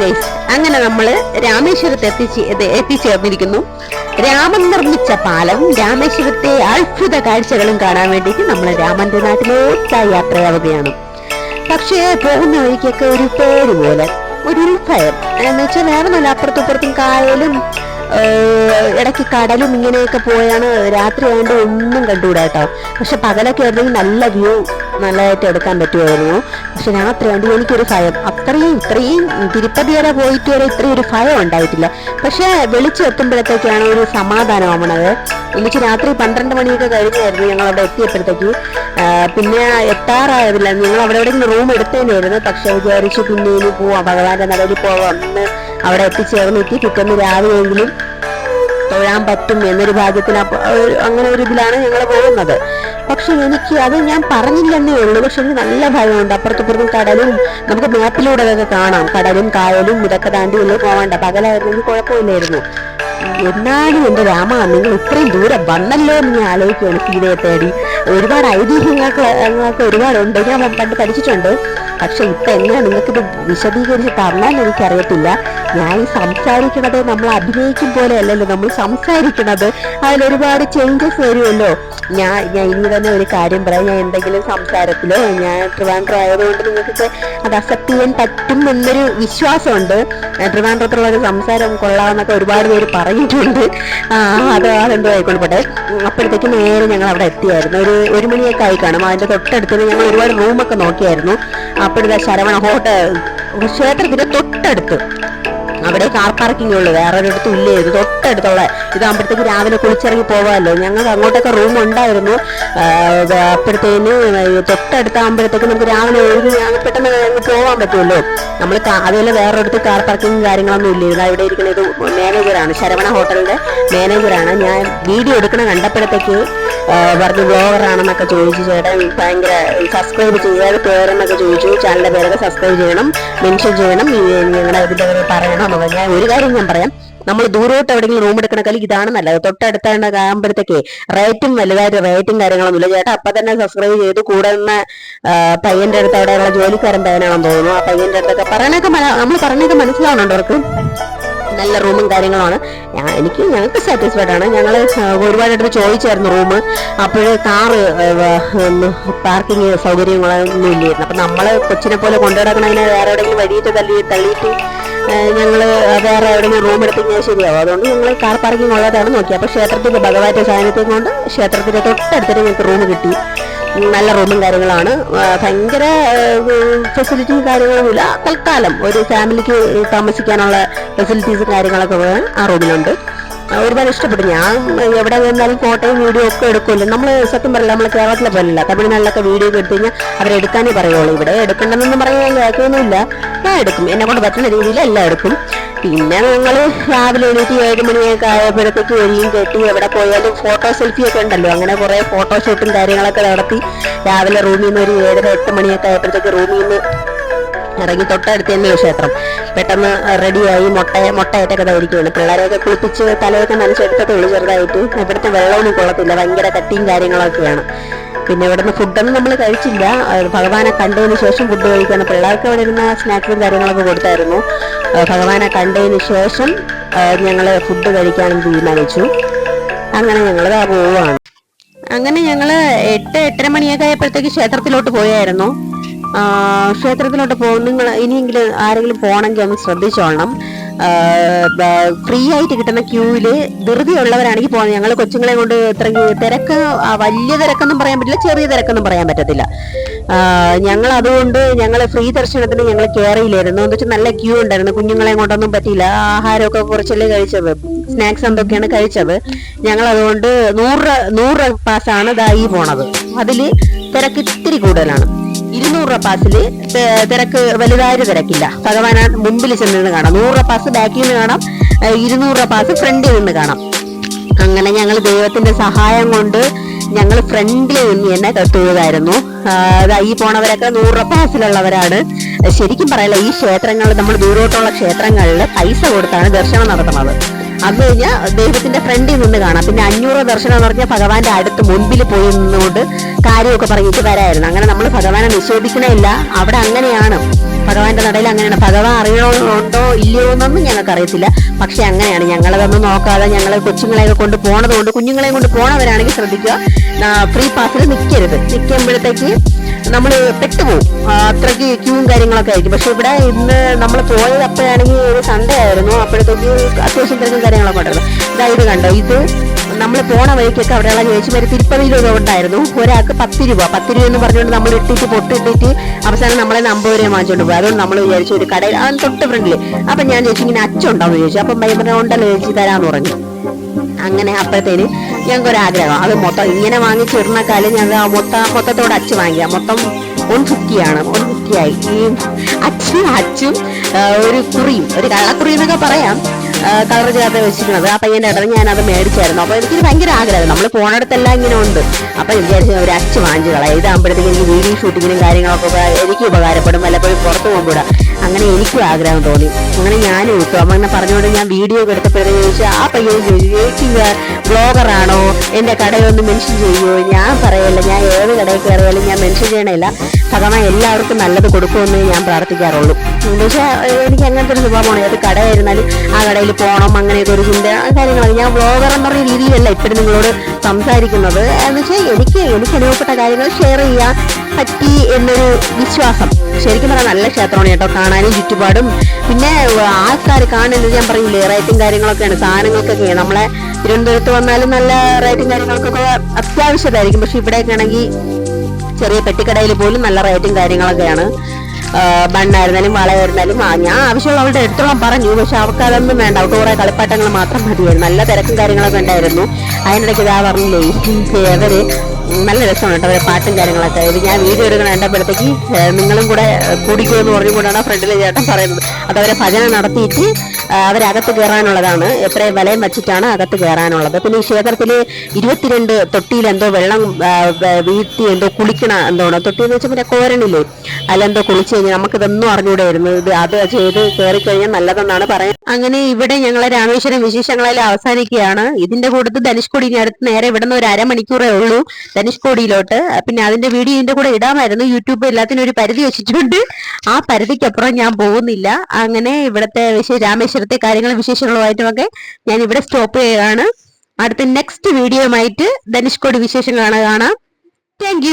Guys അങ്ങനെ നമ്മൾ രാമേശ്വരത്ത് എത്തിച്ച് എത്തിച്ചേർന്നിരിക്കുന്നു രാമൻ നിർമ്മിച്ച പാലവും രാമേശ്വരത്തെ അത്ഭുത കാഴ്ചകളും കാണാൻ വേണ്ടിയിട്ട് നമ്മൾ രാമന്റെ നാട്ടിലോട്ടായി യാത്രയാവുകയാണ് പക്ഷേ പോകുന്ന വഴിക്കൊക്കെ ഒരു പേര് പോലെ ഒരു ഉൾഭയം. എന്ന് വെച്ചാൽ വേറെ നല്ല അപ്പുറത്തും കായലും ഇടയ്ക്ക് കടലും ഇങ്ങനെയൊക്കെ പോയാണ്. രാത്രി ആയതുകൊണ്ട് ഒന്നും കണ്ടുകൂടാ കേട്ടോ. പക്ഷെ പകലൊക്കെ ആയിരുന്നെങ്കിൽ നല്ല വ്യൂ നല്ലതായിട്ട് എടുക്കാൻ പറ്റുമായിരുന്നു. പക്ഷെ രാത്രി ആയതുകൊണ്ട് എനിക്കൊരു ഭയം. അത്രയും ഇത്രയും തിരുപ്പതി വരെ പോയിട്ട് വരെ ഇത്രയും ഒരു ഭയം ഉണ്ടായിട്ടില്ല. പക്ഷെ വെളിച്ചം എത്തുമ്പോഴത്തേക്കാണ് ഒരു സമാധാനമാവണത്. എനിക്ക് രാത്രി പന്ത്രണ്ട് മണിയൊക്കെ കഴിഞ്ഞായിരുന്നു ഞങ്ങൾ അവിടെ എത്തിയപ്പോഴത്തേക്ക് പിന്നെ എത്താറായതില്ല. ഞങ്ങൾ അവിടെ എവിടെയെങ്കിലും റൂം എടുത്തേനായിരുന്നു പക്ഷെ വിചാരിച്ചു പിന്നെ ഇനി പോവാം. ഭഗവാന്റെ നടയിൽ പോവാം. അവിടെ എത്തിച്ചേർന്നെത്തി പിറ്റേന്ന് രാവിലെയെങ്കിലും തൊഴാൻ പറ്റും എന്നൊരു ഒരു- അങ്ങനെ ഒരു ഇതിലാണ് ഞങ്ങൾ പോകുന്നത്. പക്ഷെ എനിക്ക് അത് ഞാൻ പറഞ്ഞില്ലെന്നേ ഉള്ളൂ. പക്ഷെ എനിക്ക് നല്ല ഭയമുണ്ട്. അപ്പുറത്തപ്പുറത്തും കടലും നമുക്ക് മാപ്പിലൂടെ അതൊക്കെ കാണാം. കടലും കായലും ഇതൊക്കെ താണ്ടി ഉള്ളിൽ പോകണ്ട പകലായിരുന്നെങ്കിൽ കുഴപ്പമില്ലായിരുന്നു. എന്നാലും എന്റെ രാമ നിങ്ങൾ ഇത്രയും ദൂരം വന്നല്ലോ എന്ന് ഞാൻ ആലോചിക്കുകയാണ്. സീതയെ തേടി. ഒരുപാട് ഐതിഹ്യങ്ങൾക്ക് ഒരുപാടുണ്ട്. ഞാൻ പണ്ട് പഠിച്ചിട്ടുണ്ട്. പക്ഷെ ഇപ്പൊ എങ്ങനെ നിങ്ങൾക്കിത് വിശദീകരിച്ച് തന്നാൽ എനിക്കറിയത്തില്ല. ഞാൻ ഈ സംസാരിക്കണത് നമ്മൾ അഭിനയിക്കും പോലെ അല്ലല്ലോ നമ്മൾ സംസാരിക്കണത്. അതിൽ ഒരുപാട് ചേഞ്ചസ് വരുമല്ലോ. ഞാൻ ഞാൻ ഇനി തന്നെ ഒരു കാര്യം പറയാം. ഞാൻ എന്തെങ്കിലും സംസാരത്തിലോ ഞാൻ ട്രിവാൻഡ്രം ആയതുകൊണ്ട് നിങ്ങൾക്ക് അത് അക്സെപ്റ്റ് ചെയ്യാൻ പറ്റും എന്നൊരു വിശ്വാസമുണ്ട്. ട്രിവാൻഡ്രത്തുള്ള ഒരു സംസാരം കൊള്ളാമെന്നൊക്കെ ഒരുപാട് പേര് പറഞ്ഞിട്ടുണ്ട്. അത് അതെന്തോ ആയിക്കൊള്ളപ്പെട്ടെ അപ്പോഴത്തേക്ക് നേരെ ഞങ്ങൾ അവിടെ എത്തിയായിരുന്നു. ഒരു ഒരു മണിയൊക്കെ ആയി കാണും. അതിന്റെ തൊട്ടടുത്ത് ഞങ്ങൾ ഒരുപാട് റൂമൊക്കെ നോക്കിയായിരുന്നു. അപ്പോഴത്തെ ശരവണ ഹോട്ടൽ ക്ഷേത്രത്തിന്റെ തൊട്ടടുത്ത്. അവിടെ കാർ പാർക്കിംഗ് ഉള്ളു. വേറെ ഒരിടത്തും ഇല്ലേ. ഇത് തൊട്ടടുത്തുള്ള ഇതാകുമ്പോഴത്തേക്ക് രാവിലെ കുളിച്ചിറങ്ങി പോവാമല്ലോ ഞങ്ങൾക്ക് അങ്ങോട്ടൊക്കെ റൂം ഉണ്ടായിരുന്നു. അപ്പോഴത്തേന് തൊട്ടടുത്താകുമ്പോഴത്തേക്ക് നമുക്ക് രാവിലെ ഒഴുകി ഞങ്ങൾ പെട്ടെന്ന് ഞങ്ങൾ പോകാൻ പറ്റുമല്ലോ. നമ്മൾ അതുപോലെ വേറൊരിടത്ത് കാർ പാർക്കിംഗ് കാര്യങ്ങളൊന്നും ഇല്ല. ഇതാ ഇവിടെ ഇരിക്കുന്നത് മാനേജറാണ്. ശരവണ ഹോട്ടലിന്റെ മാനേജറാണ്. ഞാൻ വീഡിയോ എടുക്കണ കണ്ടപ്പോഴത്തേക്ക് പറഞ്ഞു ബ്ലോഗറാണെന്നൊക്കെ ചോദിച്ചു. ചേട്ടൻ ഭയങ്കര സബ്സ്ക്രൈബ് ചെയ്യാതെ പേരെന്നൊക്കെ ചോദിച്ചു. ചാനലിന്റെ പേരൊക്കെ സബ്സ്ക്രൈബ് ചെയ്യണം. മെൻഷൻ ചെയ്യണം. ഈ ഇതിന്റെ പറയണം. ഞാൻ ഒരു കാര്യം ഞാൻ പറയാം. നമ്മൾ ദൂരോട്ട് എവിടെയെങ്കിലും റൂം എടുക്കണ കളി ഇതാണ് നല്ലത്. തൊട്ടടുത്താണ് ആകുമ്പോഴത്തേക്ക് റേറ്റും വലുതായിട്ട് റേറ്റും കാര്യങ്ങളൊന്നും ഇല്ല. ചേട്ടാ അപ്പൊ തന്നെ സബ്സ്ക്രൈബ് ചെയ്ത് കൂടെ നിന്ന് പയ്യന്റെ അടുത്ത് അവിടെയുള്ള ജോലിക്കാരൻ പയ്യനാണെന്ന് തോന്നുന്നു. ആ പയ്യന്റെ അടുത്തൊക്കെ പറയണൊക്കെ നമ്മൾ പറഞ്ഞൊക്കെ മനസ്സിലാവുന്നുണ്ടോ അവർക്ക്. നല്ല റൂമും കാര്യങ്ങളുമാണ്. എനിക്ക് ഞങ്ങൾക്ക് സാറ്റിസ്ഫൈഡ് ആണ്. ഞങ്ങൾ ഒരുപാട് അടുത്ത് ചോദിച്ചായിരുന്നു റൂം അപ്പോൾ കാറ് പാർക്കിംഗ് സൗകര്യങ്ങളൊന്നും ഇല്ലായിരുന്നു. അപ്പം നമ്മൾ കൊച്ചിനെ പോലെ കൊണ്ടുനടക്കണതിനെ വേറെ എവിടെയെങ്കിലും വഴിയിട്ട് തള്ളി തള്ളിയിട്ട് ഞങ്ങൾ വേറെ എവിടെയെങ്കിലും റൂം എടുത്ത് കഴിഞ്ഞാൽ ശരിയാവും. അതുകൊണ്ട് ഞങ്ങൾ കാർ പാർക്കിംഗ് ഉള്ളതാണ് നോക്കി അപ്പോൾ ക്ഷേത്രത്തിന്റെ ഭഗവാന്റെ സാന്നിധ്യം കൊണ്ട് ക്ഷേത്രത്തിന്റെ തൊട്ടടുത്തിട്ട് ഞങ്ങൾക്ക് റൂം കിട്ടി. നല്ല റൂമും കാര്യങ്ങളാണ്. ഭയങ്കര ഫെസിലിറ്റിയും കാര്യങ്ങളൊന്നുമില്ല തൽക്കാലം ഒരു ഫാമിലിക്ക് താമസിക്കാനുള്ള ഫെസിലിറ്റീസ് കാര്യങ്ങളൊക്കെ ആ റൂമിലുണ്ട് ഒരുപാട് ഇഷ്ടപ്പെട്ടു. ഞാൻ എവിടെ നിന്നാലും ഫോട്ടോയും വീഡിയോ ഒക്കെ എടുക്കുമല്ലോ. നമ്മൾ സത്യം പറയില്ല നമ്മൾ കേരളത്തിലെ പോലല്ല തമിഴ്നാട്ടിലൊക്കെ വീഡിയോ ഒക്കെ എടുത്തു കഴിഞ്ഞാൽ അവരെടുക്കാനേ പറയുള്ളൂ. ഇവിടെ എടുക്കണ്ടെന്നൊന്നും പറയാൻ കേൾക്കൊന്നുമില്ല ഞാൻ എടുക്കും. എന്നെ കൊണ്ട് പറ്റുന്ന രീതിയിൽ എല്ലാം എടുക്കും. പിന്നെ ഞങ്ങൾ രാവിലെ എണീറ്റ് ഏഴ് മണിയൊക്കെ ആയപ്പോഴത്തേക്ക് വരികയും കെട്ടി എവിടെ പോയാലും ഫോട്ടോ സെൽഫി ഒക്കെ ഉണ്ടല്ലോ. അങ്ങനെ കുറെ ഫോട്ടോഷൂട്ടും കാര്യങ്ങളൊക്കെ നടത്തി രാവിലെ റൂമിൽ നിന്ന് ഒരു ഏഴര എട്ട് മണിയൊക്കെ ആയപ്പോഴത്തേക്ക് റൂമിൽ നിന്ന് ഇറങ്ങി തൊട്ടടുത്ത് തന്നെ ക്ഷേത്രം. പെട്ടെന്ന് റെഡിയായി മുട്ട മുട്ടയായിട്ടൊക്കെ ധരിക്കുകയാണ് പിള്ളേരെയൊക്കെ കുളിപ്പിച്ച് തലയൊക്കെ നനച്ചെടുത്തതേ ഉള്ളൂ ചെറുതായിട്ട്. ഇവിടുത്തെ വെള്ളമൊന്നും കൊള്ളത്തില്ല. ഭയങ്കര കട്ടിയും കാര്യങ്ങളൊക്കെയാണ്. പിന്നെ ഇവിടുന്ന് ഫുഡൊന്നും നമ്മൾ കഴിച്ചില്ല. ഭഗവാനെ കണ്ടതിന് ശേഷം ഫുഡ് കഴിക്കുകയാണ് പിള്ളേർക്ക് അവിടെ ഇരുന്ന സ്നാക്സും കാര്യങ്ങളൊക്കെ കൊടുത്തായിരുന്നു. ഭഗവാനെ കണ്ടതിന് ശേഷം ഞങ്ങൾ ഫുഡ് കഴിക്കാനും തീരുമാനിച്ചു. അങ്ങനെ ഞങ്ങൾ പോവാണ്. അങ്ങനെ ഞങ്ങൾ എട്ട് എട്ടര മണിയൊക്കെ ആയപ്പോഴത്തേക്ക് ക്ഷേത്രത്തിലോട്ട് പോയായിരുന്നു. ക്ഷേത്രത്തിലോട്ട് പോകും നിങ്ങൾ ഇനിയെങ്കിലും ആരെങ്കിലും പോകണമെങ്കിൽ ഒന്ന് ശ്രദ്ധിച്ചോളണം. ഫ്രീ ആയിട്ട് കിട്ടുന്ന ക്യൂവിൽ ധൃതി ഉള്ളവരാണെങ്കിൽ പോകുന്നത് ഞങ്ങൾ കൊച്ചുങ്ങളെ കൊണ്ട് ഇത്ര തിരക്ക് വലിയ തിരക്കെന്നും പറയാൻ പറ്റില്ല ചെറിയ തിരക്കൊന്നും പറയാൻ പറ്റത്തില്ല. ഞങ്ങൾ അതുകൊണ്ട് ഞങ്ങൾ ഫ്രീ ദർശനത്തിന് ഞങ്ങൾ കയറിയില്ലായിരുന്നു എന്ന് വെച്ചാൽ നല്ല ക്യൂ ഉണ്ടായിരുന്നു. കുഞ്ഞുങ്ങളെ കൊണ്ടൊന്നും പറ്റിയില്ല. ആഹാരമൊക്കെ കുറച്ചല്ലേ കഴിച്ചത്. സ്നാക്സ് എന്തൊക്കെയാണ് കഴിച്ചത്. ഞങ്ങൾ അതുകൊണ്ട് നൂറ് നൂറ് പാസ്സാണ് ഈ പോണത്. അതിൽ തിരക്ക് ഇത്തിരി കൂടുതലാണ്. ഇരുന്നൂറ് തെ- തിരക്ക് വലുതായ തിരക്കില്ല. ഭഗവാൻ മുമ്പിൽ ചെന്ന് നിന്ന് കാണാം. നൂറ് പാസ് ബാക്കിൽ നിന്ന് കാണാം. ഇരുന്നൂറ് പാസ് ഫ്രണ്ടിൽ നിന്ന് കാണാം. അങ്ങനെ ഞങ്ങൾ ദൈവത്തിന്റെ സഹായം കൊണ്ട് ഞങ്ങൾ ഫ്രണ്ടിൽ നിന്ന് തന്നെ തൊഴുതായിരുന്നു ഈ പോണവരൊക്കെ നൂറ് പാസിലുള്ളവരാണ്. ശരിക്കും പറയല്ല ഈ ക്ഷേത്രങ്ങൾ നമ്മൾ ദൂരോട്ടുള്ള ക്ഷേത്രങ്ങളിൽ പൈസ കൊടുത്താണ് ദർശനം നടത്തുന്നത്. അത് കഴിഞ്ഞ് ദൈവത്തിന്റെ ഫ്രണ്ടിൽ നിന്ന് കാണാം. പിന്നെ അഞ്ഞൂറ് ദർശനം എന്ന് പറഞ്ഞാൽ ഭഗവാന്റെ അടുത്ത് മുൻപിൽ പോയി നിന്നുകൊണ്ട് കാര്യമൊക്കെ പറഞ്ഞിട്ട് വരായിരുന്നു. അങ്ങനെ നമ്മൾ ഭഗവാനെ നിഷേധിക്കണില്ല അവിടെ അങ്ങനെയാണ്. ഭഗവാന്റെ നടയിൽ അങ്ങനെയാണ്. ഭഗവാൻ അറിയണമുണ്ടോ ഇല്ലയോ എന്നൊന്നും ഞങ്ങൾക്ക് അറിയത്തില്ല. പക്ഷെ അങ്ങനെയാണ്. ഞങ്ങളതൊന്നും നോക്കാതെ ഞങ്ങൾ കൊച്ചുങ്ങളെയൊക്കെ കൊണ്ട് പോണത് കൊണ്ട് കുഞ്ഞുങ്ങളെ കൊണ്ട് പോണവരാണെങ്കിൽ ശ്രദ്ധിക്കുക. ഫ്രീ പാസിൽ നിൽക്കരുത് നിൽക്കുമ്പോഴത്തേക്ക് നമ്മൾ പെട്ടുപോകും അത്രയ്ക്ക് ക്യൂവും കാര്യങ്ങളൊക്കെ ആയിരിക്കും. പക്ഷെ ഇവിടെ ഇന്ന് നമ്മൾ പോയത് അപ്പോഴാണെങ്കിൽ ഒരു സൺഡേ ആയിരുന്നു. അപ്പോഴത്തേക്ക് അത്യാവശ്യം തിരക്കും കാര്യങ്ങളൊക്കെ ഉണ്ടായിരുന്നു. ഇതാ ഇത് കണ്ടോ ഇത് നമ്മൾ പോണ വഴിക്കൊക്കെ അവിടെയുള്ള ചേച്ചിമാര് തിരുപ്പതി രൂപ ഉണ്ടായിരുന്നു ഒരാൾക്ക് പത്ത് രൂപ. പത്ത് രൂപ എന്ന് പറഞ്ഞുകൊണ്ട് നമ്മൾ ഇട്ടിട്ട് പൊട്ടിട്ടിട്ട് അവസാനം നമ്മളെ അമ്പത് രൂപ വാങ്ങിച്ചോണ്ട് പോകും അതുകൊണ്ട് നമ്മൾ വിചാരിച്ചു ഒരു കടയിൽ ആ തൊട്ട് ഫ്രണ്ടിൽ അപ്പൊ ഞാൻ ചോദിച്ചു ഇങ്ങനെ അച്ഛൻ ഉണ്ടാവും ചോദിച്ചു അപ്പം ഭയങ്കര ഉണ്ടല്ലോ ചേച്ചി തരാന്ന് പറഞ്ഞു. അങ്ങനെ അപ്പോഴത്തേന് ഞങ്ങൾക്ക് ഒരു ആഗ്രഹം അത് മൊത്തം ഇങ്ങനെ വാങ്ങിച്ചിടുന്ന കാലം ഞങ്ങൾ മൊത്തം മൊത്തത്തോടെ അച്ച് വാങ്ങിയ. മൊത്തം ഒൺ ഫിഫ്റ്റിയാണ് ഒൺ ഫിഫ്റ്റിയായി ഈ അച്ചും അച്ചും ഒരു കുറിയും ഒരു കള്ളക്കുറി എന്നൊക്കെ പറയാം. കളർ ചേർത്ത് വെച്ചിരിക്കുന്നത്. ആ പയ്യന്റെ ഇടത് ഞാനത് മേടിച്ചായിരുന്നു. അപ്പോൾ എനിക്ക് ഭയങ്കര ആഗ്രഹം നമ്മൾ പോണടത്തെല്ലാം ഇങ്ങനെ ഉണ്ട്. അപ്പൊ വിചാരിച്ചു ഒരു അച്ച് വാങ്ങിച്ചു കളയാം. ഇതാകുമ്പോഴത്തേക്ക് എനിക്ക് വീഡിയോ ഷൂട്ടിങ്ങിനും കാര്യങ്ങളൊക്കെ എനിക്ക് ഉപകാരപ്പെടും. വല്ലപ്പോഴും പുറത്ത് പോകുമ്പോൾ അങ്ങനെ എനിക്കും ആഗ്രഹം തോന്നി. അങ്ങനെ ഞാനും ഇട്ടു. അമ്മ അങ്ങനെ പറഞ്ഞുകൊണ്ട് ഞാൻ വീഡിയോ ഒക്കെ എടുത്തപ്പോഴത്തേക്ക് ചോദിച്ചു ആ പയ്യൻ ചോദിച്ചു ചേച്ചി ബ്ലോഗറാണോ എന്റെ കടയൊന്ന് മെൻഷൻ ചെയ്യുമോ? ഞാൻ പറയല്ല ഞാൻ ഏത് കടയിൽ കയറിയാലും ഞാൻ മെൻഷൻ ചെയ്യണില്ല ഭഗവാൻ എല്ലാവർക്കും നല്ലത് കൊടുക്കുമെന്ന് ഞാൻ പ്രാർത്ഥിക്കാറുള്ളൂ. വെച്ചാൽ എനിക്ക് അങ്ങനത്തെ ഒരു സ്വഭാവമാണ്. ഏത് കടയായിരുന്നാലും ആ കടയിൽ പോകണം അങ്ങനെയൊക്കെ ഒരു ചിന്ത കാര്യങ്ങളൊക്കെ. ഞാൻ ബ്ലോഗർ എന്ന് പറഞ്ഞ രീതിയിലല്ല ഇപ്പോഴും നിങ്ങളോട് സംസാരിക്കുന്നത്. എന്ന് വെച്ചാൽ എനിക്ക് എനിക്ക് അനുഭവപ്പെട്ട കാര്യങ്ങൾ ഷെയർ ചെയ്യാൻ പറ്റി എന്നൊരു വിശ്വാസം. ശരിക്കും പറഞ്ഞാൽ നല്ല ക്ഷേത്രമാണ് കേട്ടോ. കാണാനും ചുറ്റുപാടും. പിന്നെ ആൾക്കാർ കാണുന്നത് ഞാൻ പറയില്ലേ റേറ്റും കാര്യങ്ങളൊക്കെയാണ് സാധനങ്ങൾക്കൊക്കെ. നമ്മളെ തിരുവനന്തപുരത്ത് വന്നാലും നല്ല റേറ്റും കാര്യങ്ങൾക്കൊക്കെ അത്യാവശ്യമായിരിക്കും. പക്ഷെ ഇവിടെയൊക്കെ ആണെങ്കിൽ ചെറിയ പെട്ടിക്കടയിൽ പോലും നല്ല റേറ്റും കാര്യങ്ങളൊക്കെയാണ്. ബണ്ണായിരുന്നാലും വളയായിരുന്നാലും ഞാൻ ആവശ്യമുള്ള അവളുടെ എടുത്തോളം പറഞ്ഞു. പക്ഷെ അവർക്ക് അതൊന്നും വേണ്ട. അവർക്ക് കുറെ കളിപ്പാട്ടങ്ങൾ മാത്രം മതിയായിരുന്നു. നല്ല തിരക്കും കാര്യങ്ങളൊക്കെ ഉണ്ടായിരുന്നു. അതിനിടയ്ക്ക് ഇതാ പറഞ്ഞില്ലേ അവർ നല്ല രസമാണ് കേട്ടോ അവരെ പാട്ടും കാര്യങ്ങളൊക്കെ. ഇത് ഞാൻ വീഡിയോ എടുക്കണ കണ്ടപ്പോഴത്തേക്ക് നിങ്ങളും കൂടെ കൂടിക്കോ എന്ന് പറഞ്ഞുകൊണ്ടാണ് ഫ്രണ്ടിലെ ചേട്ടൻ പറയുന്നത്. അതവരെ ഭജന നടത്തിയിട്ട് അവരകത്ത് കയറാനുള്ളതാണ് എത്ര വിലയും വെച്ചിട്ടാണ് അകത്ത് കയറാനുള്ളത് പിന്നെ ഈ ക്ഷേത്രത്തിൽ ഇരുപത്തിരണ്ട് തൊട്ടിയിൽ എന്തോ വെള്ളം വീഴ്ത്തി എന്തോ കുളിക്കണ എന്തോണോ. തൊട്ടി എന്ന് വെച്ചാൽ പിന്നെ കോരണില്ലേ? അതിലെന്തോ കുളിച്ചു കഴിഞ്ഞാൽ നമുക്കിതൊന്നും അറിഞ്ഞൂടായിരുന്നു ഇത് അത് ചെയ്ത് കയറി കഴിഞ്ഞാൽ നല്ലതെന്നാണ് പറയുന്നത്. അങ്ങനെ ഇവിടെ ഞങ്ങളെ രാമേശ്വരം വിശേഷങ്ങളെല്ലാം അവസാനിക്കുകയാണ്. ഇതിന്റെ കൂട്ടത്തിൽ ധനുഷ്കോടി ഇനി അടുത്ത് നേരെ ഇവിടെ നിന്ന് ഒരു അരമണിക്കൂറേ ഉള്ളൂ ധനുഷ്കോടിയിലോട്ട്. പിന്നെ അതിന്റെ വീഡിയോ ഇതിന്റെ കൂടെ ഇടാമായിരുന്നു. യൂട്യൂബ് എല്ലാത്തിനും ഒരു പരിധി വെച്ചിട്ടുണ്ട്. ആ പരിധിക്കപ്പുറം ഞാൻ പോകുന്നില്ല. അങ്ങനെ ഇവിടുത്തെ വിശേഷ രാമേശ്വരത്തെ കാര്യങ്ങളും വിശേഷങ്ങളുമായിട്ടുമൊക്കെ ഞാൻ ഇവിടെ സ്റ്റോപ്പ് ചെയ്യുകയാണ് അടുത്ത നെക്സ്റ്റ് വീഡിയോയുമായിട്ട് ധനുഷ്കോടി വിശേഷങ്ങളാണ് കാണാം. താങ്ക്